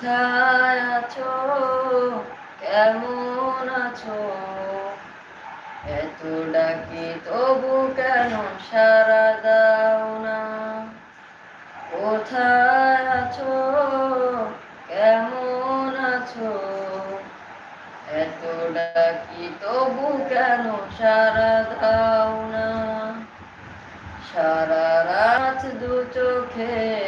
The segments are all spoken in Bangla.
কোথায় আছো? কেমন আছো? এত ডাকি তবু কেন সারা দাও না? কোথায় আছো? কেমন আছো? এত ডাকি তবু কেন সারা দাও না? সারা রাত দু চোখে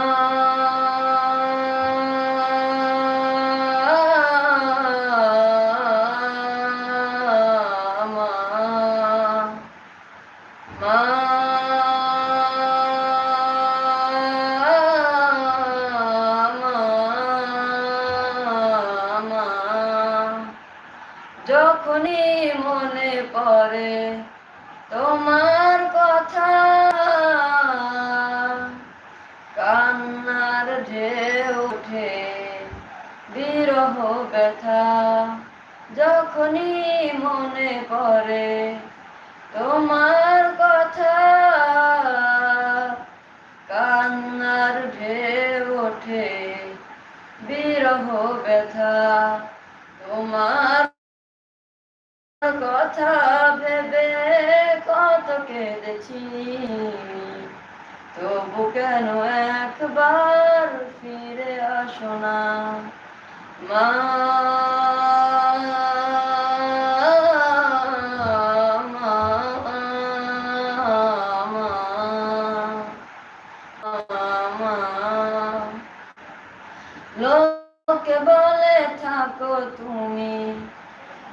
যখনই মনে পড়ে তোমার কথা। কান্নার যে ওঠে বিরহ ব্যথা। যখনই মনে পড়ে তোমার কথা, কান্নার ঢেউ ওঠে বিরহ ব্যথা। তোমার কথা ভেবে কত কেঁদেছি। তবু কেন একবার ফিরে আসো না? মা লোকে বলে, থাকো তুমি।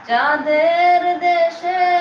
চাঁদের দেশে